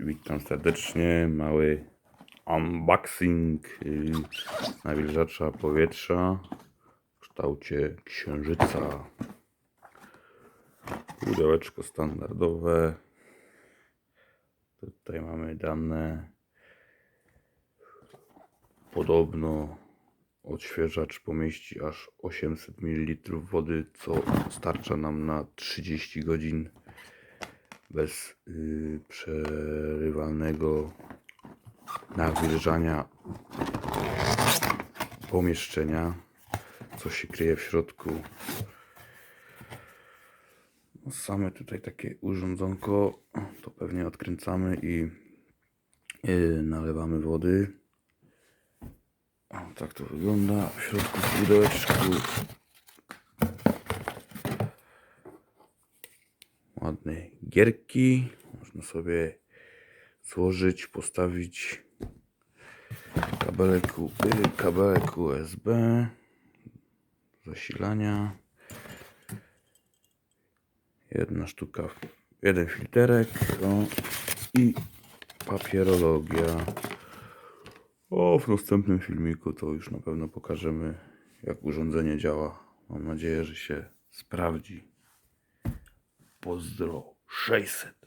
Witam serdecznie. Mały unboxing y, nawilżacza powietrza w kształcie księżyca. Pudełeczko standardowe. Tutaj mamy dane. Podobno odświeżacz pomieści aż 800 ml wody, co starcza nam na 30 godzin bez y, przerywalnego nawilżania pomieszczenia. Co się kryje w środku? No, same tutaj takie urządzonko to pewnie odkręcamy i y, nalewamy wody. O, tak to wygląda w środku w pudełeczku. Ładne gierki. Można sobie złożyć, postawić kabelek, kabelek USB zasilania. Jedna sztuka, jeden filterek o, i papierologia. O, w następnym filmiku to już na pewno pokażemy, jak urządzenie działa. Mam nadzieję, że się sprawdzi. Поздрав, шайсет.